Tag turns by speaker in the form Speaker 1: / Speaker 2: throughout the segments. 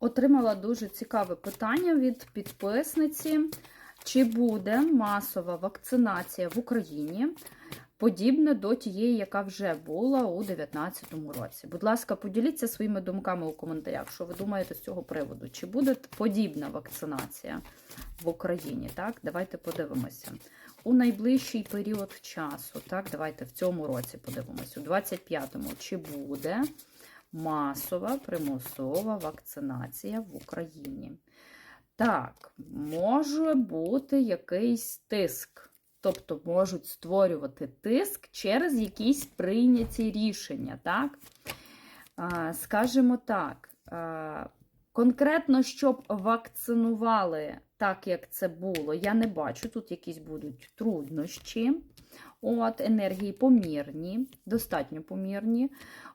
Speaker 1: Отримала дуже цікаве питання від підписниці. Чи буде масова вакцинація в Україні подібна до тієї, яка вже була у 2019 році? Будь ласка, поділіться своїми думками у коментарях, що ви думаєте з цього приводу. Чи буде подібна вакцинація в Україні? Так, давайте подивимося. У найближчий період часу, так, давайте в цьому році подивимося, у 25-му, чи буде масова примусова вакцинація в Україні. Так, може бути якийсь тиск. Тобто можуть створювати тиск через якісь прийняті рішення. так? Скажімо так, конкретно, щоб вакцинували так, як це було, я не бачу. Тут якісь будуть труднощі. От, енергії помірні, достатньо помірні.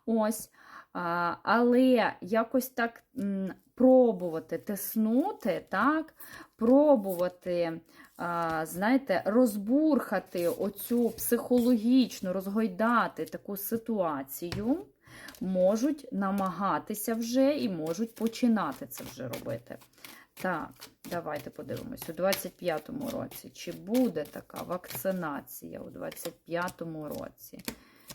Speaker 1: Ось. А, але якось так м, пробувати тиснути, так, пробувати, а, знаєте, розбурхати оцю психологічну, розгойдати таку ситуацію, можуть намагатися вже і можуть починати це вже робити. Так, давайте подивимось. У 25-му році, чи буде така вакцинація у 25-му році?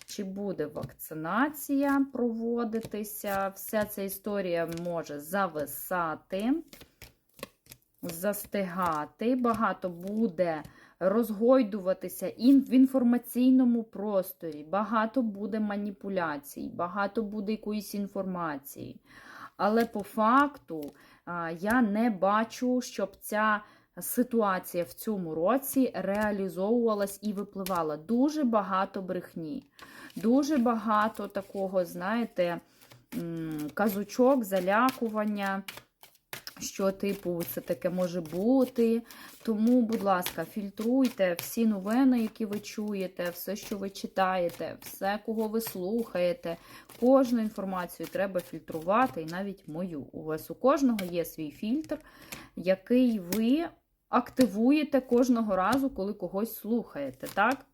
Speaker 1: Чи буде вакцинація проводитися? Вся ця історія може зависати, застигати. Багато буде розгойдуватися в інформаційному просторі, багато буде маніпуляцій, багато буде якоїсь інформації. Але по факту я не бачу, щоб ця ситуація в цьому році реалізовувалась і випливала. Дуже багато брехні, дуже багато такого, знаєте, казучок, залякування. Що, типу, це таке може бути. Тому, будь ласка, фільтруйте всі новини, які ви чуєте, все, що ви читаєте, все, кого ви слухаєте. Кожну інформацію треба фільтрувати, і навіть мою. У вас у кожного є свій фільтр, який ви активуєте кожного разу, коли когось слухаєте. так?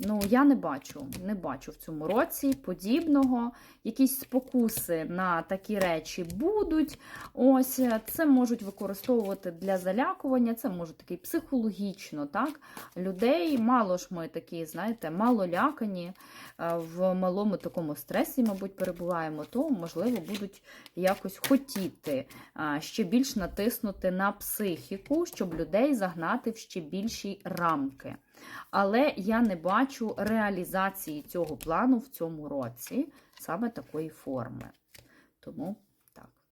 Speaker 1: Ну, я не бачу, не бачу в цьому році подібного. Якісь спокуси на такі речі будуть. Ось це можуть використовувати для залякування, це може такий психологічно, так? Людей мало ж ми такі, знаєте, мало лякані, в малому такому стресі, мабуть, перебуваємо, то, можливо, будуть якось хотіти ще більш натиснути на психіку, щоб людей загнати в ще більші рамки. Але я не бачу реалізації цього плану в цьому році, саме такої форми. Тому